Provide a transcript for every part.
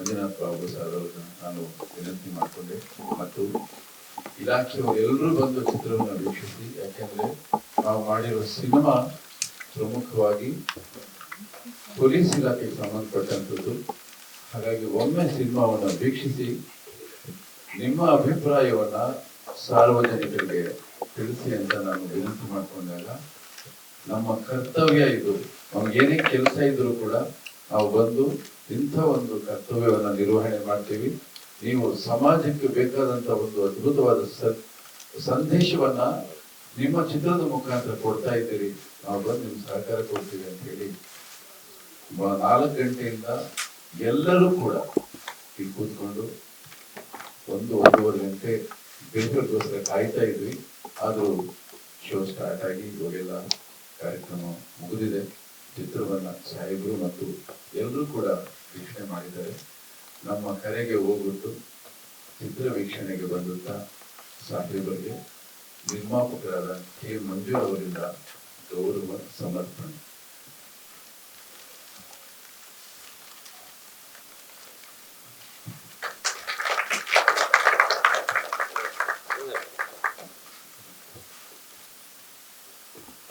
Manjunath Babu sir ಅವರನ್ನು ನಾನು ವಿನಂತಿ ಮಾಡಿಕೊಂಡೆ. ಮತ್ತು ಇಲಾಖೆಯವರು ಎಲ್ಲರೂ ಬಂದು ಚಿತ್ರವನ್ನು ವೀಕ್ಷಿಸಿ. ಯಾಕೆಂದ್ರೆ ನಾವು ಮಾಡಿರುವ ಸಿನಿಮಾ ಪ್ರಮುಖವಾಗಿ ಪೊಲೀಸ್ ಇಲಾಖೆಗೆ ಸಂಬಂಧಪಟ್ಟಂಥದ್ದು. ಹಾಗಾಗಿ ಒಮ್ಮೆ ಸಿನಿಮಾವನ್ನು ವೀಕ್ಷಿಸಿ, ನಿಮ್ಮ ಅಭಿಪ್ರಾಯವನ್ನ ಸಾರ್ವಜನಿಕರಿಗೆ ತಿಳಿಸಿ ಅಂತ ನಾನು ವಿನಂತಿ ಮಾಡಿಕೊಂಡಾಗ ನಮ್ಮ ಕರ್ತವ್ಯ ಇದು. ನಮಗೇನೇ ಕೆಲಸ ಇದ್ರೂ ಕೂಡ ನಾವು ಬಂದು ಇಂಥ ಒಂದು ಕರ್ತವ್ಯವನ್ನು ನಿರ್ವಹಣೆ ಮಾಡ್ತೀವಿ. ನೀವು ಸಮಾಜಕ್ಕೆ ಬೇಕಾದಂಥ ಒಂದು ಅದ್ಭುತವಾದ ಸಂದೇಶವನ್ನ ನಿಮ್ಮ ಚಿತ್ರದ ಮುಖಾಂತರ ಕೊಡ್ತಾ ಇದ್ದೀರಿ. ನಾವು ಬಂದು ನಿಮ್ಗೆ ಸಹಕಾರ ಕೊಡ್ತೀವಿ ಅಂತ ಹೇಳಿ. ನಾಲ್ಕು ಗಂಟೆಯಿಂದ ಎಲ್ಲರೂ ಕೂಡ ಇಲ್ಲಿ ಕೂತ್ಕೊಂಡು ಒಂದು ಒಂದೂವರೆ ಗಂಟೆ ಬೇಕಾಗೋಸ್ಕರ ಕಾಯ್ತಾ ಇದ್ವಿ. ಅದು ಶೋ ಸ್ಟಾರ್ಟ್ ಆಗಿ ಇವಾಗೆಲ್ಲ ಕಾರ್ಯಕ್ರಮ ಮುಗಿದಿದೆ. ಚಿತ್ರವನ್ನು ಸಾಹೇಬರು ಮತ್ತು ಎಲ್ಲರೂ ಕೂಡ ವೀಕ್ಷಣೆ ಮಾಡಿದ್ದಾರೆ. ನಮ್ಮ ಕರೆಗೆ ಹೋಗ್ಬಿಟ್ಟು ಚಿತ್ರ ವೀಕ್ಷಣೆಗೆ ಬಂದಂತ ಸಾಹೇಬರಿಗೆ ನಿರ್ಮಾಪಕರಾದ ಕೆ. ಮಂಜು ಅವರಿಂದ ಗೌರವ ಸಮರ್ಪಣೆ.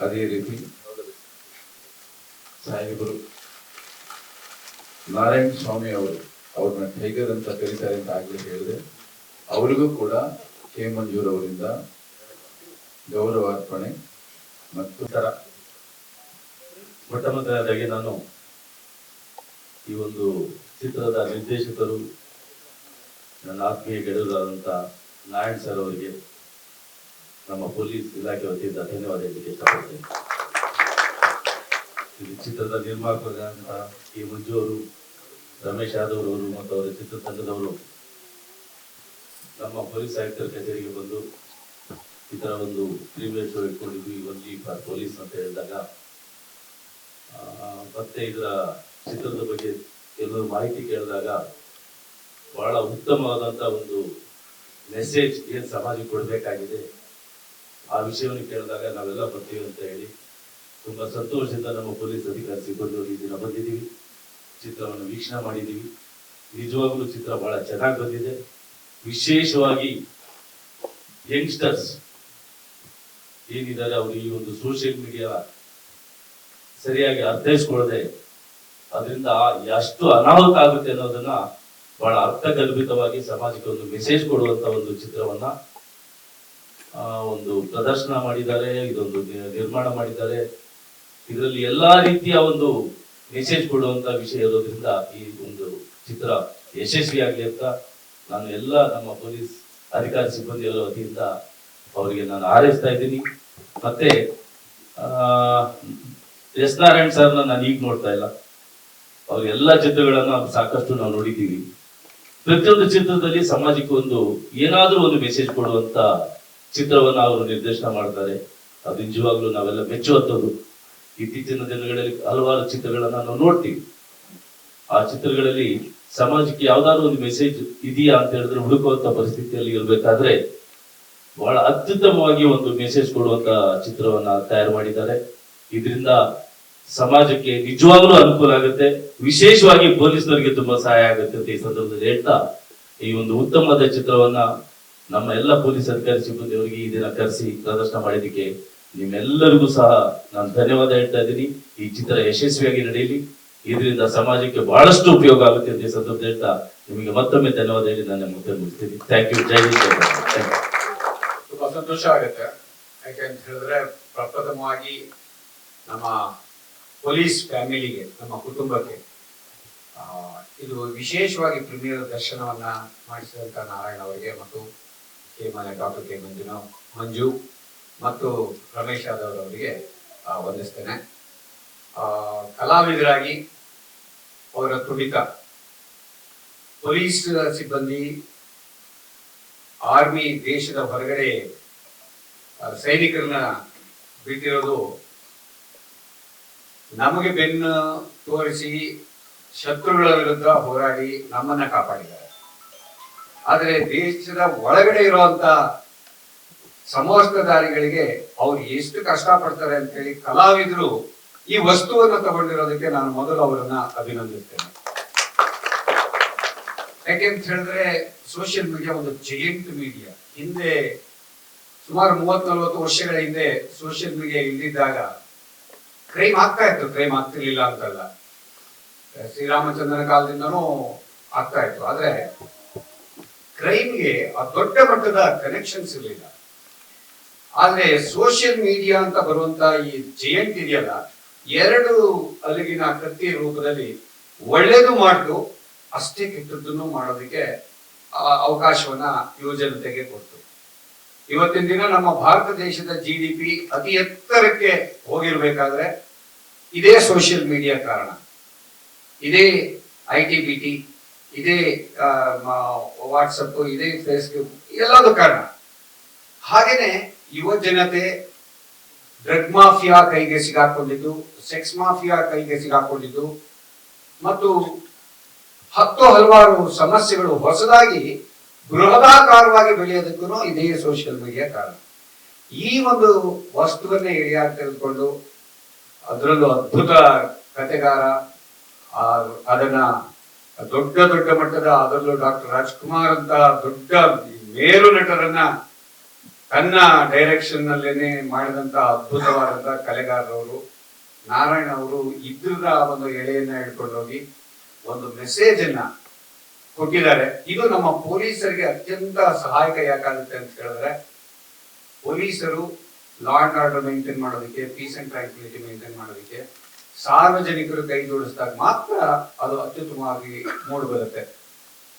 ಅದೇ ರೀತಿ ಸಾಹೇಬರು ನಾರಾಯಣ ಸ್ವಾಮಿ ಅವರು ಅವ್ರನ್ನ ಟೈಗರ್ ಅಂತ ಕರೀತಾರೆ ಅಂತ ಆಗ್ಲೇ ಹೇಳಿದೆ. ಅವರಿಗೂ ಕೂಡ ಕೆ ಮಂಜೂರ್ ಅವರಿಂದ ಗೌರವಾರ್ಪಣೆ ಮತ್ತು ತರ ಮೊಟ್ಟ ಮೊದಲನೇದಾಗಿ ನಾನು ಈ ಒಂದು ಚಿತ್ರದ ನಿರ್ದೇಶಕರು, ನನ್ನ ಆತ್ಮೀಯ ಗೆಳೆಯರಾದಂಥ ನಾರಾಯಣ್ ಸರ್ ಅವರಿಗೆ ನಮ್ಮ ಪೊಲೀಸ್ ಇಲಾಖೆ ವತಿಯಿಂದ ಧನ್ಯವಾದ ಹೇಳಲಿಕ್ಕೆ ಇಷ್ಟಪಡ್ತೇನೆ. ಈ ಚಿತ್ರದ ನಿರ್ಮಾಪಕರಾದಂಥ ಈ ಮಂಜು ಅವರು ರಮೇಶ್ ಯಾದವ್ ಅವರು ಮತ್ತು ಅವರ ಚಿತ್ರತಂಡದವರು ನಮ್ಮ ಪೊಲೀಸ್ ಆಯುಕ್ತರ ಕಚೇರಿಗೆ ಬಂದು ಈ ಥರ ಒಂದು ಪ್ರೀಮಿಯರ್ ಶೋ ಇಟ್ಕೊಂಡಿದ್ವಿ. ಒನ್ಲಿ ಫಾರ್ ಪೊಲೀಸ್ ಅಂತ ಹೇಳಿದಾಗ ಮತ್ತೆ ಇದರ ಚಿತ್ರದ ಬಗ್ಗೆ ಕೆಲವರು ಮಾಹಿತಿ ಕೇಳಿದಾಗ ಬಹಳ ಉತ್ತಮವಾದಂತ ಒಂದು ಮೆಸೇಜ್ ಏನು ಸಮಾಜಕ್ಕೆ ಕೊಡಬೇಕಾಗಿದೆ, ಆ ವಿಷಯವನ್ನು ಕೇಳಿದಾಗ ನಾವೆಲ್ಲ ಬರ್ತೀವಿ ಅಂತ ಹೇಳಿ ತುಂಬಾ ಸಂತೋಷದಿಂದ ನಮ್ಮ ಪೊಲೀಸ್ ಅಧಿಕಾರಿ ಸಿಬ್ಬಂದಿ ಈ ದಿನ ಬಂದಿದ್ದೀವಿ. ಚಿತ್ರವನ್ನು ವೀಕ್ಷಣೆ ಮಾಡಿದ್ದೀವಿ. ನಿಜವಾಗ್ಲೂ ಚಿತ್ರ ಬಹಳ ಚೆನ್ನಾಗಿ ಬಂದಿದೆ. ವಿಶೇಷವಾಗಿ ಯಂಗ್ಸ್ಟರ್ಸ್ ಏನಿದ್ದಾರೆ ಅವರು ಈ ಒಂದು ಸೋಷಿಯಲ್ ಮೀಡಿಯಾ ಸರಿಯಾಗಿ ಅರ್ಥೈಸ್ಕೊಳ್ಳದೆ, ಅದರಿಂದ ಎಷ್ಟು ಅನಾಹುತ ಆಗುತ್ತೆ ಅನ್ನೋದನ್ನ ಬಹಳ ಅರ್ಥಗರ್ಭಿತವಾಗಿ ಸಮಾಜಕ್ಕೆ ಒಂದು ಮೆಸೇಜ್ ಕೊಡುವಂತ ಒಂದು ಚಿತ್ರವನ್ನ ಒಂದು ಪ್ರದರ್ಶನ ಮಾಡಿದ್ದಾರೆ, ಇದೊಂದು ನಿರ್ಮಾಣ ಮಾಡಿದ್ದಾರೆ. ಇದರಲ್ಲಿ ಎಲ್ಲಾ ರೀತಿಯ ಒಂದು ಮೆಸೇಜ್ ಕೊಡುವಂತ ವಿಷಯ ಇರೋದ್ರಿಂದ ಈ ಒಂದು ಚಿತ್ರ ಯಶಸ್ವಿಯಾಗಲಿ ಅಂತ ನಾನು ಎಲ್ಲ ನಮ್ಮ ಪೊಲೀಸ್ ಅಧಿಕಾರಿ ಸಿಬ್ಬಂದಿಗಳ ವತಿಯಿಂದ ಅವರಿಗೆ ನಾನು ಹಾರೈಸ್ತಾ ಇದ್ದೀನಿ. ಮತ್ತೆ ಎಸ್ ನಾರಾಯಣ್ ಸರ್ನ ನಾನು ಈಗ ನೋಡ್ತಾ ಇಲ್ಲ. ಅವ್ರ ಎಲ್ಲ ಚಿತ್ರಗಳನ್ನು ಸಾಕಷ್ಟು ನಾವು ನೋಡಿದ್ದೀವಿ. ಪ್ರತಿಯೊಂದು ಚಿತ್ರದಲ್ಲಿ ಸಮಾಜಕ್ಕೆ ಒಂದು ಏನಾದರೂ ಒಂದು ಮೆಸೇಜ್ ಕೊಡುವಂತ ಚಿತ್ರವನ್ನ ಅವರು ನಿರ್ದೇಶನ ಮಾಡ್ತಾರೆ. ಅದು ನಿಜವಾಗ್ಲೂ ನಾವೆಲ್ಲ ಮೆಚ್ಚುವಂಥದ್ದು. ಇತ್ತೀಚಿನ ದಿನಗಳಲ್ಲಿ ಹಲವಾರು ಚಿತ್ರಗಳನ್ನ ನಾವು ನೋಡ್ತೀವಿ. ಆ ಚಿತ್ರಗಳಲ್ಲಿ ಸಮಾಜಕ್ಕೆ ಯಾವ್ದಾದ್ರು ಒಂದು ಮೆಸೇಜ್ ಇದೆಯಾ ಅಂತ ಹೇಳಿದ್ರೆ ಹುಡುಕುವಂತ ಪರಿಸ್ಥಿತಿಯಲ್ಲಿ ಇರಬೇಕಾದ್ರೆ ಬಹಳ ಅತ್ಯುತ್ತಮವಾಗಿ ಒಂದು ಮೆಸೇಜ್ ಕೊಡುವಂತ ಚಿತ್ರವನ್ನ ತಯಾರು ಮಾಡಿದ್ದಾರೆ. ಇದರಿಂದ ಸಮಾಜಕ್ಕೆ ನಿಜವಾಗ್ಲೂ ಅನುಕೂಲ ಆಗುತ್ತೆ. ವಿಶೇಷವಾಗಿ ಪೊಲೀಸರಿಗೆ ತುಂಬಾ ಸಹಾಯ ಆಗುತ್ತೆ ಅಂತ ಈ ಸಂದರ್ಭದಲ್ಲಿ ಹೇಳ್ತಾ, ಈ ಒಂದು ಉತ್ತಮವಾದ ಚಿತ್ರವನ್ನ ನಮ್ಮ ಎಲ್ಲ ಪೊಲೀಸ್ ಅಧಿಕಾರಿ ಸಿಬ್ಬಂದಿಯವರಿಗೆ ಈ ದಿನ ಕರೆಸಿ ಪ್ರದರ್ಶನ ಮಾಡಿದ್ದಕ್ಕೆ ನಿಮ್ಮೆಲ್ಲರಿಗೂ ಸಹ ನಾನು ಧನ್ಯವಾದ ಹೇಳ್ತಾ ಇದ್ದೀನಿ. ಈ ಚಿತ್ರ ಯಶಸ್ವಿಯಾಗಿ ನಡೆಯಲಿ. ಇದರಿಂದ ಸಮಾಜಕ್ಕೆ ಬಹಳಷ್ಟು ಉಪಯೋಗ ಆಗುತ್ತೆ ಅಂತ ಹೇಳ್ತಾ ನಿಮಗೆ ಮತ್ತೊಮ್ಮೆ ಧನ್ಯವಾದ ಹೇಳಿ ನಾನು ಮುಖ್ಯ ಮುಗಿಸ್ತೀನಿ. Thank you Jai Hind. ತುಂಬಾ ಸಂತೋಷ ಆಗುತ್ತೆ. ಯಾಕೆ ಅಂತ ಹೇಳಿದ್ರೆ ಪ್ರಪ್ರಥಮವಾಗಿ ನಮ್ಮ ಪೊಲೀಸ್ ಫ್ಯಾಮಿಲಿಗೆ, ನಮ್ಮ ಕುಟುಂಬಕ್ಕೆ ಇದು ವಿಶೇಷವಾಗಿ ಪ್ರೀಮಿಯರ್ ದರ್ಶನವನ್ನ ಮಾಡಿಸಿದಂತ ನಾರಾಯಣ ಅವರಿಗೆ ಮತ್ತು ಕೆ. ಮನೆ ಡಾಕ್ಟರ್ ಕೆ. ಮಂಜು. ಮತ್ತು ರಮೇಶ್ ಯಾದವ್ ಅವರಿಗೆ ವಂದಿಸ್ತೇನೆ. ಕಲಾವಿದರಾಗಿ ಅವರ ತುಡಿತ ಪೊಲೀಸ್ ಸಿಬ್ಬಂದಿ, ಆರ್ಮಿ ದೇಶದ ಹೊರಗಡೆ ಸೈನಿಕರನ್ನ ಬಿಟ್ಟಿರೋದು ನಮಗೆ ಬೆನ್ನು ತೋರಿಸಿ ಶತ್ರುಗಳ ವಿರುದ್ಧ ಹೋರಾಡಿ ನಮ್ಮನ್ನ ಕಾಪಾಡಿದ್ದಾರೆ. ಆದರೆ ದೇಶದ ಒಳಗಡೆ ಇರುವಂತ ಸಮವಸ್ತ್ರಧಾರಿಗಳಿಗೆ ಅವ್ರು ಎಷ್ಟು ಕಷ್ಟಪಡುತ್ತಾರೆ ಅಂತ ಹೇಳಿ ಕಲಾವಿದರು ಈ ವಸ್ತುವನ್ನು ತಗೊಂಡಿರೋದಕ್ಕೆ ನಾನು ಮೊದಲು ಅವರನ್ನ ಅಭಿನಂದಿಸ್ತೇನೆ. ಯಾಕೆಂತ ಹೇಳಿದ್ರೆ ಸೋಷಿಯಲ್ ಮೀಡಿಯಾ ಒಂದು ಜೈಂಟ್ ಮೀಡಿಯಾ ಹಿಂದೆ ಸುಮಾರು ಮೂವತ್ ನಲವತ್ತು ವರ್ಷಗಳ ಹಿಂದೆ ಸೋಷಿಯಲ್ ಮೀಡಿಯಾ ಇಲ್ಲಿದ್ದಾಗ ಕ್ರೈಮ್ ಆಗ್ತಾ ಇತ್ತು ಕ್ರೈಮ್ ಆಗ್ತಿರ್ಲಿಲ್ಲ ಅಂತಲ್ಲ. ಶ್ರೀರಾಮಚಂದ್ರನ ಕಾಲದಿಂದನೂ ಆಗ್ತಾ ಇತ್ತು. ಆದ್ರೆ ಕ್ರೈಮ್ಗೆ ಆ ದೊಡ್ಡ ಮಟ್ಟದ ಕನೆಕ್ಷನ್ಸ್ ಇರಲಿಲ್ಲ. ಆದ್ರೆ ಸೋಷಿಯಲ್ ಮೀಡಿಯಾ ಅಂತ ಬರುವಂತ ಈ ಜಯಂಟ್ ಇದೆಯಲ್ಲ, ಎರಡು ಅಲ್ಲಿಗಿನ ಕತ್ತಿ ರೂಪದಲ್ಲಿ ಒಳ್ಳೇದು ಮಾಡ್ತು ಅಷ್ಟೇ ಕೆಟ್ಟದ್ದನ್ನು ಮಾಡೋದಕ್ಕೆ ಅವಕಾಶವನ್ನ ಯುವಜನತೆಗೆ ಕೊಡ್ತು. ಇವತ್ತಿನ ದಿನ ನಮ್ಮ ಭಾರತ ದೇಶದ ಜಿ ಡಿ ಪಿ ಅತಿ ಎತ್ತರಕ್ಕೆ ಹೋಗಿರ್ಬೇಕಾದ್ರೆ ಇದೇ ಸೋಷಿಯಲ್ ಮೀಡಿಯಾ ಕಾರಣ. ಇದೇ ಐ ಟಿ ಬಿ ಟಿ ಇದೇ ವಾಟ್ಸಪ್ ಇದೇ ಫೇಸ್ಬುಕ್ ಎಲ್ಲದೂ ಕಾರಣ. ಹಾಗೇನೆ ಯುವ ಜನತೆ ಡ್ರಗ್ ಮಾಫಿಯಾ ಕೈಗೆ ಸಿಗಾಕೊಂಡಿದ್ದು, ಸೆಕ್ಸ್ ಮಾಫಿಯಾ ಕೈಗೆ ಸಿಗಾಕೊಂಡಿದ್ದು ಮತ್ತು ಹತ್ತು ಹಲವಾರು ಸಮಸ್ಯೆಗಳು ಹೊಸದಾಗಿ ಬೃಹದಾಕಾರವಾಗಿ ಬೆಳೆಯೋದಕ್ಕೂ ಇದೇ ಸೋಷಿಯಲ್ ಮೀಡಿಯಾ ಕಾರಣ. ಈ ಒಂದು ವಸ್ತುವನ್ನೇ ಹಿರಿಯಾಗಿ ತೆಗೆದುಕೊಂಡು ಅದರಲ್ಲೂ ಅದ್ಭುತ ಕತೆಗಾರ ಅದನ್ನ ದೊಡ್ಡ ದೊಡ್ಡ ಮಟ್ಟದ ಅದರಲ್ಲೂ ಡಾಕ್ಟರ್ ರಾಜ್ಕುಮಾರ್ ಅಂತ ದೊಡ್ಡ ಮೇರು ನಟರನ್ನ ತನ್ನ ಡೈರೆಕ್ಷನ್ ನಲ್ಲೇನೆ ಮಾಡಿದಂತ ಅದ್ಭುತವಾದಂತ ಕಲೆಗಾರರವರು. ನಾರಾಯಣ ಅವರು ಇದ್ರ ಒಂದು ಎಳೆಯನ್ನ ಹಿಡ್ಕೊಂಡೋಗಿ ಒಂದು ಮೆಸೇಜ್ ಅನ್ನ ಕೊಟ್ಟಿದ್ದಾರೆ. ಇದು ನಮ್ಮ ಪೊಲೀಸರಿಗೆ ಅತ್ಯಂತ ಸಹಾಯಕ ಯಾಕಾಗುತ್ತೆ ಅಂತ ಹೇಳಿದ್ರೆ, ಪೊಲೀಸರು ಲಾ ಅಂಡ್ ಆರ್ಡರ್ ಮೇಂಟೈನ್ ಮಾಡೋದಕ್ಕೆ ಪೀಸ್ ಅಂಡ್ ಟ್ರಾಂಕ್ವಿಲಿಟಿ ಮೇಂಟೈನ್ ಮಾಡೋದಕ್ಕೆ ಸಾರ್ವಜನಿಕರು ಕೈ ಜೋಡಿಸಿದಾಗ ಮಾತ್ರ ಅದು ಅತ್ಯುತ್ತಮವಾಗಿ ಮೂಡಿ ಬರುತ್ತೆ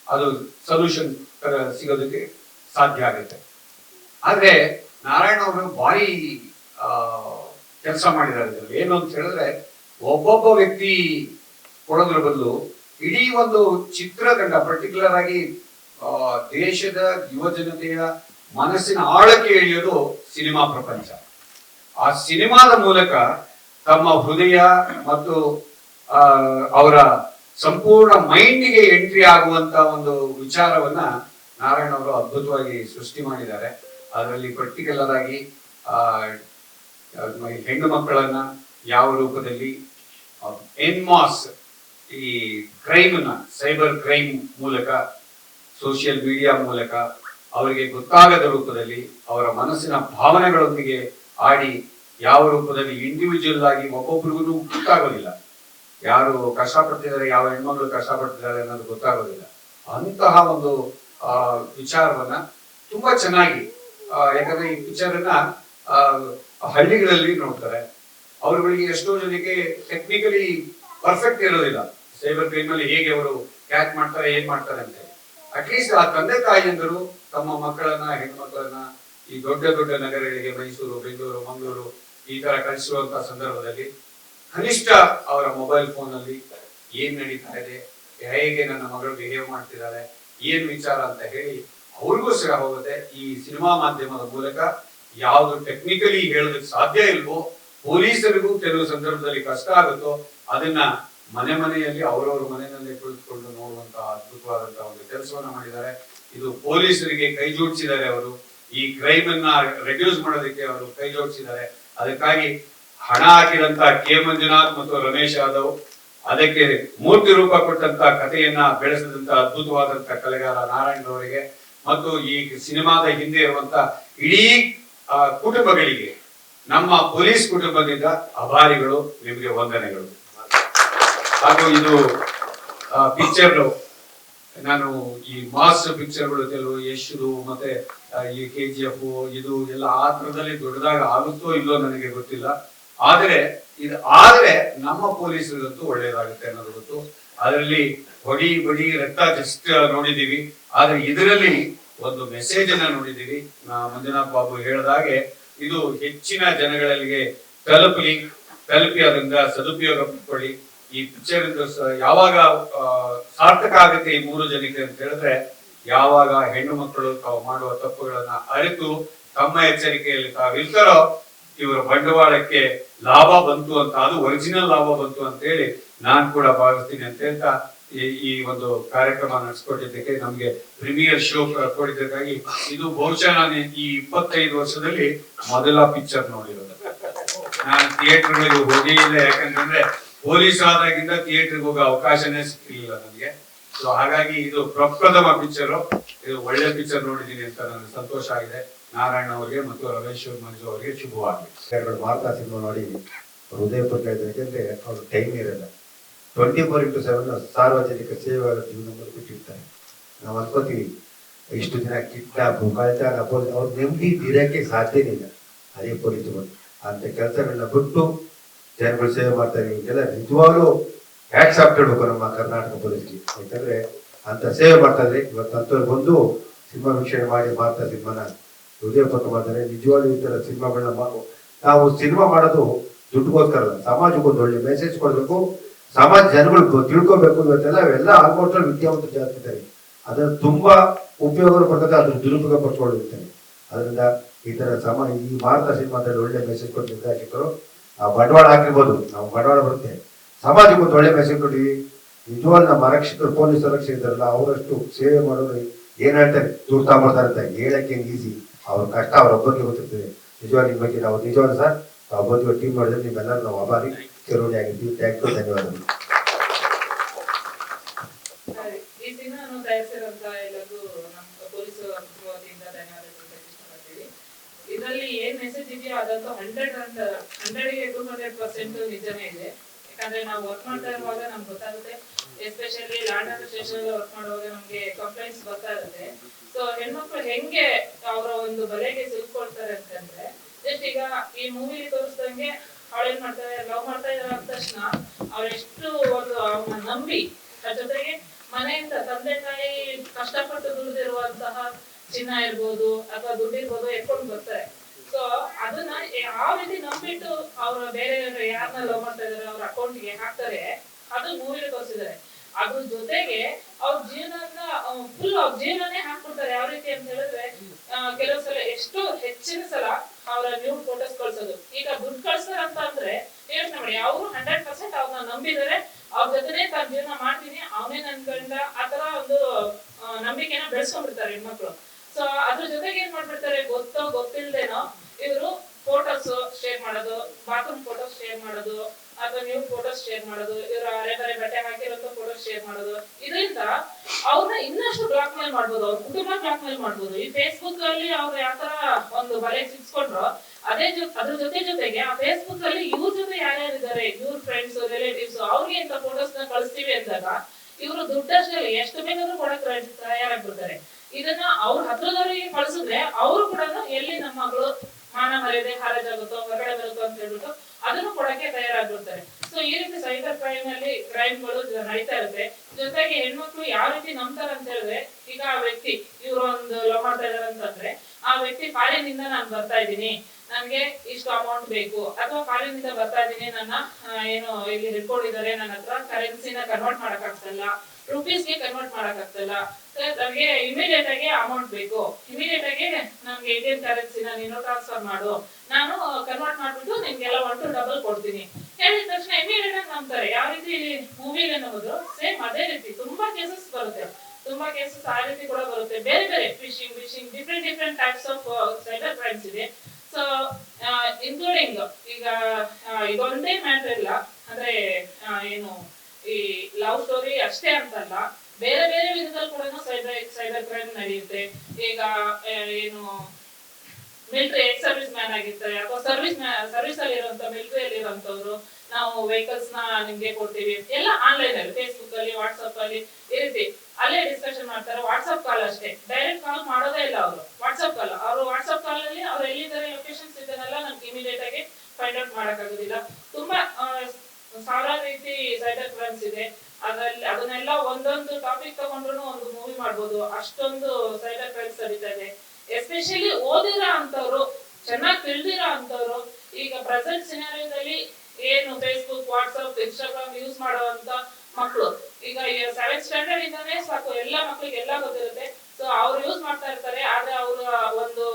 ಅದು ಸೊಲ್ಯೂಷನ್ ಸಿಗೋದಕ್ಕೆ ಸಾಧ್ಯ ಆಗುತ್ತೆ. ಆದ್ರೆ ನಾರಾಯಣ ಅವರು ಭಾರಿ ಕೆಲಸ ಮಾಡಿದ್ದಾರೆ. ಏನು ಅಂತ ಹೇಳಿದ್ರೆ ಒಬ್ಬೊಬ್ಬ ವ್ಯಕ್ತಿ ಕೊಡೋದ್ರ ಬದಲು ಇಡೀ ಒಂದು ಚಿತ್ರತಂಡ ಪರ್ಟಿಕ್ಯುಲರ್ ಆಗಿ ದೇಶದ ಯುವ ಜನತೆಯ ಮನಸ್ಸಿನ ಆಳಕ್ಕೆ ಇಳಿಯೋದು ಸಿನಿಮಾ ಪ್ರಪಂಚ ಆ ಸಿನಿಮಾದ ಮೂಲಕ ತಮ್ಮ ಹೃದಯ ಮತ್ತು ಅವರ ಸಂಪೂರ್ಣ ಮೈಂಡ್ಗೆ ಎಂಟ್ರಿ ಆಗುವಂತ ಒಂದು ವಿಚಾರವನ್ನ ನಾರಾಯಣ ಅವರು ಅದ್ಭುತವಾಗಿ ಸೃಷ್ಟಿ ಮಾಡಿದ್ದಾರೆ ಅದರಲ್ಲಿ ಪರ್ಟಿಕ್ಯುಲರ್ ಆಗಿ ಹೆಣ್ಣು ಮಕ್ಕಳನ್ನ ಯಾವ ರೂಪದಲ್ಲಿ ಎನ್ಮಾಸ್ ಈ ಕ್ರೈಮ್ನ ಸೈಬರ್ ಕ್ರೈಮ್ ಮೂಲಕ ಸೋಷಿಯಲ್ ಮೀಡಿಯಾ ಮೂಲಕ ಅವರಿಗೆ ಗೊತ್ತಾಗದ ರೂಪದಲ್ಲಿ ಅವರ ಮನಸ್ಸಿನ ಭಾವನೆಗಳೊಂದಿಗೆ ಆಡಿ ಯಾವ ರೂಪದಲ್ಲಿ ಇಂಡಿವಿಜುವಲ್ ಆಗಿ ಒಬ್ಬೊಬ್ರಿಗೂ ಗೊತ್ತಾಗೋದಿಲ್ಲ. ಯಾರು ಕಷ್ಟಪಡ್ತಿದ್ದಾರೆ ಯಾವ ಹೆಣ್ಮಕ್ಳು ಕಷ್ಟಪಡ್ತಿದ್ದಾರೆ ಅನ್ನೋದು ಗೊತ್ತಾಗೋದಿಲ್ಲ. ಅಂತಹ ಒಂದು ಆ, ವಿಚಾರವನ್ನ ತುಂಬಾ ಚೆನ್ನಾಗಿ ಯಾಕಂದ್ರೆ ಈ ಪಿಕ್ಚರ್ ಅನ್ನ ಹಳ್ಳಿಗಳಲ್ಲಿ ನೋಡ್ತಾರೆ. ಅವರುಗಳಿಗೆ ಎಷ್ಟೋ ಜನಕ್ಕೆ ಟೆಕ್ನಿಕಲಿ ಪರ್ಫೆಕ್ಟ್ ಇರೋದಿಲ್ಲ. ಸೈಬರ್ ಕ್ರೈಮ್ ಅಲ್ಲಿ ಹೇಗೆ ಅವರು ಕ್ಯಾಚ್ ಮಾಡ್ತಾರೆ, ಏನ್ ಮಾಡ್ತಾರೆ ಅಂತ. ಅಟ್ಲೀಸ್ಟ್ ಆ ತಂದೆ ತಾಯಿಯಂದರು ತಮ್ಮ ಮಕ್ಕಳನ್ನ, ಹೆಣ್ಮಕ್ಳನ್ನ ಈ ದೊಡ್ಡ ದೊಡ್ಡ ನಗರಗಳಿಗೆ, ಮೈಸೂರು, ಬೆಂಗಳೂರು, ಮಂಗಳೂರು ಈ ತರ ಕಳಿಸುವಂತ ಸಂದರ್ಭದಲ್ಲಿ ಕನಿಷ್ಠ ಅವರ ಮೊಬೈಲ್ ಫೋನ್ ಅಲ್ಲಿ ಏನ್ ನಡೀತಾ ಇದೆ, ಹೇಗೆ ನನ್ನ ಮಗಳು ಬಿಹೇವ್ ಮಾಡ್ತಿದ್ದಾರೆ ಏನ್ ವಿಚಾರ ಅಂತ ಹೇಳಿ ಅವ್ರಿಗೂ ಸಹ ಹೋಗುತ್ತೆ. ಈ ಸಿನಿಮಾ ಮಾಧ್ಯಮದ ಮೂಲಕ ಯಾವುದು ಟೆಕ್ನಿಕಲಿ ಹೇಳೋದಕ್ಕೆ ಸಾಧ್ಯ ಇಲ್ವೋ, ಪೊಲೀಸರಿಗೂ ಕೆಲವು ಸಂದರ್ಭದಲ್ಲಿ ಕಷ್ಟ ಆಗುತ್ತೋ, ಅದನ್ನ ಮನೆ ಮನೆಯಲ್ಲಿ ಅವರವರ ಮನೆಯಲ್ಲೇ ಕುಳಿತುಕೊಂಡು ನೋಡುವಂತಹ ಅದ್ಭುತವಾದಂತಹ ಒಂದು ಕೆಲಸವನ್ನ ಮಾಡಿದ್ದಾರೆ. ಇದು ಪೊಲೀಸರಿಗೆ ಕೈ ಜೋಡಿಸಿದ್ದಾರೆ ಅವರು. ಈ ಕ್ರೈಮ್ ಅನ್ನ ರೆಡ್ಯೂಸ್ ಮಾಡೋದಕ್ಕೆ ಅವರು ಕೈ ಜೋಡಿಸಿದ್ದಾರೆ. ಅದಕ್ಕಾಗಿ ಹಣ ಹಾಕಿದಂತ ಕೆ. ಮಂಜುನಾಥ್ ಮತ್ತು ರಮೇಶ್ ಯಾದವ್, ಅದಕ್ಕೆ ಮೂರ್ತಿ ರೂಪ ಕೊಟ್ಟಂತ ಕಥೆಯನ್ನ ಬೆಳೆಸಿದಂತ ಅದ್ಭುತವಾದಂತ ಕಲೆಗಾರ ನಾರಾಯಣ್ ಅವರಿಗೆ ಮತ್ತು ಈ ಸಿನಿಮಾದ ಹಿಂದೆ ಇರುವಂತ ಇಡೀ ಕುಟುಂಬಗಳಿಗೆ, ನಮ್ಮ ಪೊಲೀಸ್ ಕುಟುಂಬದಿಂದ ಅಭಾರಿಗಳು, ನಿಮಗೆ ವಂದನೆಗಳು. ಹಾಗೂ ಇದು ಪಿಕ್ಚರ್ ನಾನು ಈ ಮಾಸ್ ಪಿಕ್ಚರ್ಗಳು ಕೆಲವು ಯಶುದು ಮತ್ತೆ ಈ ಕೆ ಜಿ ಎಫ್ ಇದು ಎಲ್ಲ ಆ ತರದಲ್ಲಿ ದೊಡ್ಡದಾಗ ಆಗುತ್ತೋ ಇಲ್ಲೋ ನನಗೆ ಗೊತ್ತಿಲ್ಲ. ಆದ್ರೆ, ಇದು ಆದ್ರೆ ನಮ್ಮ ಪೊಲೀಸರಿಗಂತೂ ಒಳ್ಳೇದಾಗುತ್ತೆ ಅನ್ನೋದು ಗೊತ್ತು. ಅದರಲ್ಲಿ ಹೊಡಿ ಬಡಿ ರಕ್ತ ಜಸ್ಟ್ ನೋಡಿದೀವಿ ಆದ್ರೆ ಇದರಲ್ಲಿ ಒಂದು ಮೆಸೇಜ್ ಅನ್ನ ನೋಡಿದೀವಿ ಮಂಜುನಾಥ್ ಬಾಬು ಹೇಳಿದಾಗೆ ಇದು ಹೆಚ್ಚಿನ ಜನಗಳಿಗೆ ತಲುಪಲಿ, ತಲುಪಿ ಅದರಿಂದ ಸದುಪಯೋಗ ಪಡ್ಕೊಳ್ಳಿ. ಈ ಪಿಕ್ಚರ್ ಯಾವಾಗ ಸಾರ್ಥಕ ಆಗುತ್ತೆ ಈ ಮೂರು ಜನಕ್ಕೆ ಅಂತ ಹೇಳಿದ್ರೆ, ಯಾವಾಗ ಹೆಣ್ಣು ಮಕ್ಕಳು ತಾವು ಮಾಡುವ ತಪ್ಪುಗಳನ್ನ ಅರಿತು ತಮ್ಮ ಎಚ್ಚರಿಕೆಯಲ್ಲಿ ತಾವಿರ್ತಾರೋ ಇವರ ಬಂಡವಾಳಕ್ಕೆ ಲಾಭ ಬಂತು ಅಂತ, ಅದು ಒರಿಜಿನಲ್ ಲಾಭ ಬಂತು ಅಂತ ಹೇಳಿ ನಾನ್ ಕೂಡ ಭಾವಿಸ್ತೀನಿ ಅಂತ ಹೇಳ್ತಾ ಈ ಒಂದು ಕಾರ್ಯಕ್ರಮ ನಡೆಸ್ಕೊಟ್ಟಿದ್ದಕ್ಕೆ ನಮ್ಗೆ ಪ್ರೀಮಿಯರ್ ಶೋ ಕೊಟ್ಟಿದ್ದಕ್ಕಾಗಿ ಇದು ಬಹುಶಃ ನಾನು ಈ ಇಪ್ಪತ್ತೈದು ವರ್ಷದಲ್ಲಿ ಮೊದಲ ಪಿಕ್ಚರ್ ನೋಡಿರೋದು. ನಾನು ಥಿಯೇಟರ್ಗಳಿಗೆ ಹೋಗಿ ಇಲ್ಲ, ಯಾಕಂತಂದ್ರೆ ಪೊಲೀಸ್ ಆದಾಗಿಂದ ಥಿಯೇಟರ್ಗೆ ಹೋಗೋ ಅವಕಾಶನೇ ಸಿಕ್ಕಿಲ್ಲ ನನಗೆ ಸೊ ಹಾಗಾಗಿ ಇದು ಪ್ರಪ್ರಥಮ ಪಿಕ್ಚರ್ ಇದು ಒಳ್ಳೆ ಪಿಕ್ಚರ್ ನೋಡಿದೀನಿ ಅಂತ ನನಗೆ ಸಂತೋಷ ಆಗಿದೆ. ನಾರಾಯಣ ಅವರಿಗೆ ಮತ್ತು ರಮೇಶ್ ಮಂಜು ಅವರಿಗೆ ಶುಭವಾಗಲಿ. ಭಾರತ ವಾರ್ತಾ ಸಿನಿಮಾ ನೋಡಿ ಹೃದಯ ಪುಟ್ಟ ಅವ್ರು ಟೈಮ್ ಇರಲ್ಲ. ಟ್ವೆಂಟಿ ಫೋರ್ ಇಂಟು ಸೆವೆನ್ ಸಾರ್ವಜನಿಕ ಸೇವೆಗಳ ಜೀವನ ಬಿಟ್ಟಿರ್ತಾರೆ. ನಾವು ಅನ್ಕೋತೀವಿ, ಇಷ್ಟು ದಿನ ಕಿಟ್ಟ ಕಳ್ತನ ಪೊಲೀಸ್, ಅವ್ರು ನೆಮ್ಮದಿ ದಿರಕ್ಕೆ ಸಾಧ್ಯನೇ ಇಲ್ಲ. ಅದೇ ಪೊಲೀಸರು ಅಂತ ಕೆಲಸಗಳನ್ನ ಬಿಟ್ಟು ಜನಗಳು ಸೇವೆ ಮಾಡ್ತಾರೆ ಇವೆಲ್ಲ ನಿಜವಾಗ್ಲೂ ಹ್ಯಾಟ್ಸ್ ಆಫ್ ಹೇಳ್ಬೇಕು ನಮ್ಮ ಕರ್ನಾಟಕ ಪೊಲೀಸ್ಗೆ. ಯಾಕಂದ್ರೆ ಅಂತ ಸೇವೆ ಮಾಡ್ತಾರೆ ಇವತ್ತು ಅಂತವ್ರು ಬಂದು ಸಿನಿಮಾ ವೀಕ್ಷಣೆ ಮಾಡಿ ಮಾಡ್ತಾ ಸಿನಿಮಾನ ಪಕ್ಕ ಮಾಡ್ತಾರೆ. ನಿಜವಾಗ್ಲೂ ಈ ತರ ಸಿನಿಮಾಗಳನ್ನ ನಾವು ಸಿನಿಮಾ ಮಾಡೋದು ದುಡ್ಡುಗೋಸ್ಕರ ಅಲ್ಲ ಸಮಾಜಕ್ಕೆ ಒಂದು ಒಳ್ಳೆ ಮೆಸೇಜ್ ಕೊಡಬೇಕು. ಸಮಾಜ ಜನಗಳು ತಿಳ್ಕೊಬೇಕು ಇವತ್ತೆಲ್ಲ ಅವೆಲ್ಲ ಆಲ್ಮೋಸ್ಟ್ ವಿದ್ಯಾವಂತ ಜಾಸ್ತಿ ಇದ್ದಾರೆ. ಅದರ ತುಂಬಾ ಉಪಯೋಗ ಬರ್ತದೆ ಅದ್ರ ದುರುಪಯೋಗ ಪಡ್ಕೊಂಡಿರ್ತಾರೆ. ಅದರಿಂದ ಈ ತರ ಸಮ ಈ ಭಾರತ ಸಿನಿಮಾದಲ್ಲಿ ಒಳ್ಳೆ ಮೆಸೇಜ್ ಕೊಟ್ಟು ನಿರ್ದೇಶಕರು, ಆ ಬಂಡವಾಳ ಹಾಕಿರ್ಬೋದು. ನಾವು ಬಂಡವಾಳ ಬರುತ್ತೆ ಸಮಾಜಕ್ಕೆ ಒಂದು ಒಳ್ಳೆ ಮೆಸೇಜ್ ಕೊಟ್ಟಿವಿ ನಿಜವಾಗ್ಲೂ ನಮ್ಮ ಆರಕ್ಷಕರು, ಪೊಲೀಸ್ ಆರಕ್ಷಕ ಇದ್ದಾರಲ್ಲ, ಅವರಷ್ಟು ಸೇವೆ ಮಾಡೋರು ಏನ್ ಹೇಳ್ತಾರೆ? ದುಡ್ಡು ತಗೊಂಡ್ಬರ್ತಾರೆ ಅಂತ ಹೇಳಕ್ಕೆ ಈಸಿ ಅವ್ರ ಕಷ್ಟ ಅವ್ರ ಒಬ್ಬರಿಗೆ ಗೊತ್ತಿರ್ತದೆ. ನಿಜವಾಗಿ ಬಗ್ಗೆ ನಾವು ನಿಜವಾದ ಸರ್, ನಾವು ಟೀಮ್ ಮಾಡಿದ್ರೆ ನಿಮ್ಮೆಲ್ಲರೂ ನಾವು ಅಭಾರಿ. ಆಗಿರ್ತೀವಿ ಥ್ಯಾಂಕ್ ಧನ್ಯವಾದಗಳು. ಈ ಸಿನಿಮಾನು ತಯಾರಿಸಿರುವಂತ ಎಲ್ಲರಿಗೂ ನಮ್ಮ ಪೊಲೀಸ್ ವತಿಯಿಂದ ಧನ್ಯವಾದಗಳು ಇಷ್ಟಪಡ್ತೀವಿ. ಇದರಲ್ಲಿ ಏನ್ ಮೆಸೇಜ್ ಇದೆಯೋ ಅದಂತೂ ಹಂಡ್ರೆಡ್ ಅಂಡ್ ಹಂಡ್ರೆಡ್ಗೆ ಟೂ ಹಂಡ್ರೆಡ್ ಪರ್ಸೆಂಟ್ ನಿಜನೇ ಇದೆ. ಯಾಕಂದ್ರೆ ನಾವು ವರ್ಕ್ ಮಾಡ್ತಾ ಇರುವಾಗ ನಮ್ಗೆ ಗೊತ್ತಾಗುತ್ತೆ. Especially land and station work ಮಾಡುವಾಗ ನಮ್ಗೆ ಕಂಪ್ಲೇಂಟ್ಸ್ ಬರ್ತಾ ಇರುತ್ತೆ ಸೊ ಹೆಣ್ಮಕ್ಳು ಹೆಂಗೆ ಅವರ ಒಂದು ಬಲೆಗೆ ಸಿಲ್ಕೊಳ್ತಾರೆ ಅಂತಂದ್ರೆ ಜಸ್ಟ್ ಈಗ ಈ ಮೂವಿಲಿ ತೋರಿಸ್ದಂಗೆ ಅವಳೇನ್ ಮಾಡ್ತಾರೆ ಲವ್ ಮಾಡ್ತಾ ಇದಾರೆ ಅಂದ ತಕ್ಷಣ ಅವ್ರೆಷ್ಟು ಒಂದು ಅವನ್ನ ನಂಬಿ, ಅದ್ರ ಜೊತೆಗೆ ಮನೆಯಿಂದ ತಂದೆ ತಾಯಿ ಕಷ್ಟಪಟ್ಟು ದುಡಿದಿರುವಂತಹ ಚಿನ್ನ ಇರ್ಬೋದು ಅಥವಾ ದುಡ್ಡು ಇರ್ಬೋದು ಬರ್ತಾರೆ. ಸೊ ಅದನ್ನ ಯಾವ ರೀತಿ ನಂಬಿಟ್ಟು ಅವ್ರ ಬೇರೆ ಯಾರನ್ನ ಲವ್ ಮಾಡ್ತಾ ಇದಾರೆ, ಅವ್ರ ಅಕೌಂಟ್ಗೆ ಹಾಕ್ತಾರೆ, ಅದು ಮೂವಿಲಿ ತೋರಿಸಿದ್ದಾರೆ. ಅದ್ರ ಜೊತೆಗೆ ಅವ್ರ ಜೀವನನ ಫುಲ್ ಅವ್ರ ಜೀವನನೇ ಹಾಕ್ಬಿಡ್ತಾರೆ. ಯಾವ ರೀತಿ ಅಂತ ಹೇಳಿದ್ರೆ ಕೆಲವು ಸಲ ಎಷ್ಟು ಹೆಚ್ಚಿನ ಸಲ ಅವರ ನ್ಯೂ ಫೋಟೋಸ್ ಕಳ್ಸೋದು. ಈಗ ದುಡ್ಡು ಕಳ್ಸ್ತಾರೆ ಅಂತ ಅಂದ್ರೆ ಯೋಚನೆ ಮಾಡಿ ಅವರು ಹಂಡ್ರೆಡ್ ಪರ್ಸೆಂಟ್ ಅವ್ರನ್ನ ನಂಬಿದರೆ ಅವ್ರ ಜೊತೆನೆ ತನ್ನ ಜೀವನ ಮಾಡ್ತೀನಿ. ಅವನೇ ನನ್ ಗಂಡ. ಆತರ ಒಂದು ನಂಬಿಕೆನ ಬೆಳೆಸ್ಕೊಂಡ್ಬಿಡ್ತಾರೆ ಹೆಣ್ಮಕ್ಳು. ಸೊ ಅದ್ರ ಜೊತೆಗೆ ಏನ್ ಮಾಡ್ಬಿಡ್ತಾರೆ? ಗೊತ್ತೋ ಗೊತ್ತಿಲ್ದೇನೋ ಇವರು ಫೋಟೋಸ್ ಶೇರ್ ಮಾಡೋದು ಬಾತ್ರೂಮ್ ಫೋಟೋಸ್ ಶೇರ್ ಮಾಡೋದು ಅಥವಾ ನೀವು ಫೋಟೋಸ್ ಶೇರ್ ಮಾಡೋದು, ಇವ್ರ ಅರೆ ಬರೆ ಬಟ್ಟೆ ಹಾಕಿರೋ ಫೋಟೋ ಶೇರ್ ಮಾಡೋದು. ಇದರಿಂದ ಅವ್ರನ್ನ ಇನ್ನಷ್ಟು ಬ್ಲಾಕ್ ಮೇಲ್ ಮಾಡ್ಬೋದು, ಅವ್ರ ಕುಟುಂಬ ಬ್ಲಾಕ್ ಮೇಲ್ ಮಾಡ್ಬೋದು. ಈ ಫೇಸ್ಬುಕ್ ಅಲ್ಲಿ ಅವ್ರು ಯಾವ ತರ ಒಂದು ಬಲೆ ಸಿಕ್ಸ್ಕೊಂಡ್ರು ಅದೇ ಅದ್ರ ಜೊತೆ ಜೊತೆಗೆ ಆ ಫೇಸ್ಬುಕ್ ಅಲ್ಲಿ ಇವ್ರ ಜೊತೆ ಯಾರ್ಯಾರು ಇದಾರೆ, ಇವ್ರ ಫ್ರೆಂಡ್ಸ್ ರಿಲೇಟಿವ್ಸ್ ಅವ್ರಿಗೆ ಇಂತ ಫೋಟೋಸ್ನ ಕಳಿಸ್ತೀವಿ ಅಂದಾಗ, ಇವರು ದುಡ್ಡಷ್ಟೇ ಎಷ್ಟು ಬೇಕಾದ್ರೂ ಕೊಡಕ್ ತಯಾರಾಗ್ಬಿಡ್ತಾರೆ. ಇದನ್ನ ಅವ್ರ ಹತ್ರದವರಿಗೆ ಕಳಿಸಿದ್ರೆ ಅವರು ಕೂಡ ಎಲ್ಲಿ ನಮ್ಮ ಮಗಳು ಮಾನ ಮರ್ಯಾದೆ, ಹಾರಾಜಾಗುತ್ತೋ, ಹೊರಗಡೆ ಬರುತ್ತೋ ಅಂತ ಹೇಳ್ಬಿಟ್ಟು ಅದನ್ನು ಕೊಡಕ್ಕೆ ತಯಾರಾಗಿರುತ್ತಾರೆ ಸೊ ಈ ರೀತಿ ಸೈಬರ್ ಕ್ರೈಮ್ ಅಲ್ಲಿ ಕ್ರೈಮ್ಗಳು ನಡೀತಾ ಇರುತ್ತೆ. ಜೊತೆಗೆ ಹೆಣ್ಮಕ್ಳು ಯಾವ ರೀತಿ ನಂಬ್ತಾರೆ ಅಂತ ಹೇಳಿದ್ರೆ, ಈಗ ಆ ವ್ಯಕ್ತಿ, ಇವ್ರು ಒಂದು ಲವ್ ಮಾಡ್ತಾ ಇದಾರೆ ಅಂತಂದ್ರೆ, ಆ ವ್ಯಕ್ತಿ ಫಾರಿನಿಂದ ನಾನು ಬರ್ತಾ ಇದ್ದೀನಿ. ನನ್ಗೆ ಇಷ್ಟು ಅಮೌಂಟ್ ಬೇಕು. ಅಥವಾ ಫಾರಿನಿಂದ ಬರ್ತಾ ಇದ್ದೀನಿ, ನನ್ನ ಏನು ಇಲ್ಲಿ ಹಿಡ್ಕೊಂಡಿದ್ದಾರೆ, ನನ್ನ ಹತ್ರ ಕರೆನ್ಸಿನ ಕನ್ವರ್ಟ್ ಮಾಡಕ್ ಆಗ್ತಲ್ಲ ರುಪೀಸ್ಗೆ ಕನ್ವರ್ಟ್ ಮಾಡಕ್ ಆಗ್ತಲ್ಲ ನನಗೆ ಇಮಿಡಿಯೇಟ್ ಆಗಿ ಅಮೌಂಟ್ ಬೇಕು. ಇಮಿಡಿಯೇಟ್ ಆಗಿ ನನ್ಗೆ ಇಂಡಿಯನ್ ಕರೆನ್ಸಿನ ನೀನು ಟ್ರಾನ್ಸ್ಫರ್ ಮಾಡು. ನಾನು ಕನ್ವರ್ಟ್ ಮಾಡ್ಬಿಟ್ಟು ನಿಮ್ಗೆಲ್ಲ ಒನ್ ಟು ಡಬಲ್ ಕೊಡ್ತೀನಿ. ಹೇಳಿದ ತಕ್ಷಣ ಇಮಿಡಿಯೇಟ್ ಆಗಿ ನಂಬ್ತಾರೆ. ಯಾವ ರೀತಿ ಇಲ್ಲಿ ಮೂವಿಲಿ ಅನ್ನೋದು? ಸೇಮ್ ಅದೇ ರೀತಿ. ತುಂಬಾ ಕೇಸಸ್ ಬರುತ್ತೆ. ತುಂಬಾ ಕೇಸಸ್ ಆ ರೀತಿ ಕೂಡ ಬರುತ್ತೆ. ಬೇರೆ ಬೇರೆ phishing phishing different different types of cyber crimes ಇದೆ. Israeli ಇಂದಾನೆ ಸಾಕು, ಎಲ್ಲ ಮಕ್ಕಳಿಗೆ ಎಲ್ಲ ಗೊತ್ತಿರುತ್ತೆ. ಸೊ ಅವ್ರು ಯೂಸ್ ಮಾಡ್ತಾ ಇರ್ತಾರೆ, ಆದ್ರೆ ಅವ್ರ ಒಂದು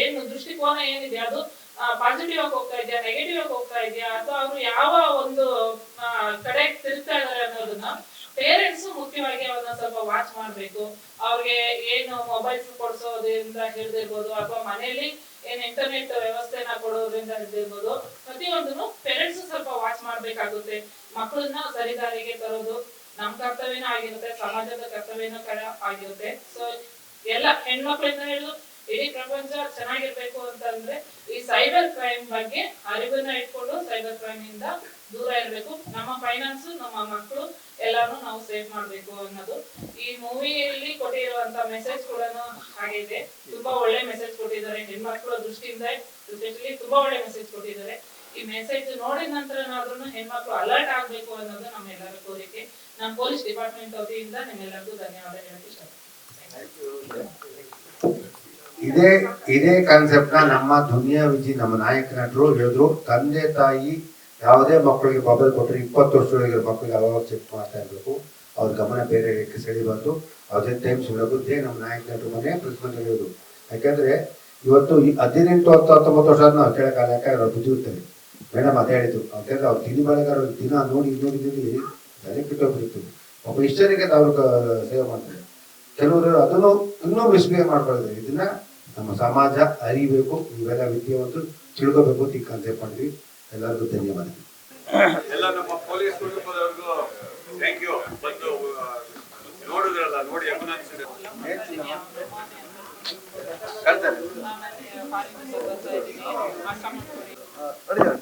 ಏನು ದೃಷ್ಟಿಕೋನ ಏನಿದೆ, ಅದು ಪಾಸಿಟಿವ್ ಆಗಿ ಹೋಗ್ತಾ ಇದೆಯಾ ನೆಗೆಟಿವ್ ಆಗಿ ಹೋಗ್ತಾ ಇದೆಯಾ, ಅಥವಾ ಅವರು ಯಾವ ಒಂದು ಕಡೆ ತಿರುಗ್ತಾ ಇದಾರೆ ಅನ್ನೋದನ್ನ ಪೇರೆಂಟ್ಸ್ ಮುಖ್ಯವಾಗಿ ಅವ್ರನ್ನ ಸ್ವಲ್ಪ ವಾಚ್ ಮಾಡ್ಬೇಕು. ಅವ್ರಿಗೆ ಏನು ಮೊಬೈಲ್ ಕೊಡ್ಸೋದ್ರಿಂದ ಹಿಡಿದಿರ್ಬೋದು ಅಥವಾ ಮನೆಯಲ್ಲಿ ಏನ್ ಇಂಟರ್ನೆಟ್ ವ್ಯವಸ್ಥೆನ ಕೊಡೋದ್ರಿಂದ ಹಿಡಿದಿರ್ಬೋದು ಪ್ರತಿಯೊಂದನ್ನು ಪೇರೆಂಟ್ಸ್ ಸ್ವಲ್ಪ ವಾಚ್ ಮಾಡ್ಬೇಕಾಗುತ್ತೆ ಮಕ್ಕಳನ್ನ ಸರಿದಾರಿಗೆ ತರೋದು ನಮ್ಮ ಕರ್ತವ್ಯನೂ ಆಗಿರುತ್ತೆ ಸಮಾಜದ ಕರ್ತವ್ಯನೂ ಆಗಿರುತ್ತೆ. ಸೊ ಎಲ್ಲ ಹೆಣ್ಮಕ್ಳಿಂದ ಹಿಡಿದು ಇಡೀ ಪ್ರಪಂಚ ಚೆನ್ನಾಗಿರ್ಬೇಕು ಅಂತಂದ್ರೆ ಈ ಸೈಬರ್ ಕ್ರೈಮ್ ಬಗ್ಗೆ ಅರಿವನ್ನ ಇಟ್ಕೊಂಡು ಸೈಬರ್ ಕ್ರೈಮ್ ಇಂದ ದೂರ ಇರಬೇಕು. ನಮ್ಮ ಫೈನಾನ್ಸ್ ನಮ್ಮ ಮಕ್ಕಳು ಎಲ್ಲಾನು ನಾವು ಸೇವ್ ಮಾಡ್ಬೇಕು ಅನ್ನೋದು. ಈ ಮೂವಿಯಲ್ಲಿ ಕೊಟ್ಟಿರುವಂತ ಮೆಸೇಜ್ ಕೂಡ ಹಾಗೆ ತುಂಬಾ ಒಳ್ಳೆ ಮೆಸೇಜ್ ಕೊಟ್ಟಿದ್ದಾರೆ. ಹೆಣ್ಮಕ್ಳ ದೃಷ್ಟಿಯಿಂದ ತುಂಬಾ ಒಳ್ಳೆ ಮೆಸೇಜ್ ಕೊಟ್ಟಿದ್ದಾರೆ. ಈ ಮೆಸೇಜ್ ನೋಡಿದ ನಂತರ ಹೆಣ್ಮಕ್ಳು ಅಲರ್ಟ್ ಆಗಬೇಕು ಅನ್ನೋದು ನಮ್ಮೆಲ್ಲರ ಕೋರಿಕೆ. ನಮ್ಮ ಪೊಲೀಸ್ ಡಿಪಾರ್ಟ್ಮೆಂಟ್ ವತಿಯಿಂದ ನಿಮ್ಮೆಲ್ಲರಿಗೂ ಧನ್ಯವಾದ ಹೇಳಕ್ಕೆ ಇಷ್ಟಪಡ್ತೀನಿ. ಇದೇ ಇದೇ ಕಾನ್ಸೆಪ್ಟ್ನ ನಮ್ಮ ದುನಿಯಾ ವಿಜಿ, ನಮ್ಮ ನಾಯಕ ನಟರು ಹೇಳಿದ್ರು. ತಂದೆ, ತಾಯಿ ಯಾವುದೇ ಮಕ್ಕಳಿಗೆ ಮೊಬೈಲ್ ಕೊಟ್ಟರೆ ಇಪ್ಪತ್ತು ವರ್ಷದೊಳಗಿರೋ ಮಕ್ಕಳಿಗೆ ಅವಾಗ ಚೆಕ್ ಮಾಡ್ತಾ ಇರಬೇಕು. ಅವ್ರ ಗಮನ ಬೇರೆ ಸೆಳಿಬಾರ್ದು ಅದೇ ಟೈಮ್ ಸುಳಬುದ್ದೆ ನಮ್ಮ ನಾಯಕ ನಟರು ಮನೆ ಪ್ರಿನ್ಸಿಪಲ್ ಹೇಳೋದು ಯಾಕಂದ್ರೆ ಇವತ್ತು ಹದಿನೆಂಟು, ಹತ್ತು, ಹತ್ತೊಂಬತ್ತು ವರ್ಷ ನಾವು ಕೇಳಕ್ಕಾಗಲ್ಲ. ಯಾಕಂದ್ರೆ ಅವ್ರು ಬುದ್ಧಿ ಇರ್ತಾರೆ ಮೇಡಮ್ ಅದೇ ಹೇಳಿದ್ರು. ಯಾಕಂದ್ರೆ ಅವ್ರು ದಿನ ಬೆಳಗಾರ ದಿನ ನೋಡಿ ನೋಡಿ ನೋಡಿ ತಲೆ ಕಿಟ್ಟೋಗ್ಬಿಡ್ತು ಒಬ್ಬ ಇಷ್ಟರಿಗೆ ಜನಕ್ಕೆ ಅವ್ರು ಸೇವೆ ಮಾಡ್ತಾರೆ. ಕೆಲವರು ಅದನ್ನು ಇನ್ನೂ ಮಿಸ್ಬಿಹೇವ್ ಮಾಡ್ಕೊಳ್ತಾರೆ ಇದನ್ನ ನಮ್ಮ ಸಮಾಜ ಅರಿಬೇಕು. ಇವೆಲ್ಲ ವಿದ್ಯಾವಂತರು ತಿಳ್ಕೋಬೇಕು ಅಂತ ಈ ಕಾನ್ಸೆಪ್ಟ್ ಮಾಡಿದ್ವಿ ಎಲ್ಲರಿಗೂ ಧನ್ಯವಾದ. ಎಲ್ಲ ನಮ್ಮ ಪೊಲೀಸ್ ಕುಟುಂಬದವ್ರಿಗೂ ಥ್ಯಾಂಕ್ ಯು ಬಂದು ನೋಡಿದ್ರಲ್ಲ ನೋಡಿ ಅನ್ಸಿದೆ. ಆಮೇಲೆ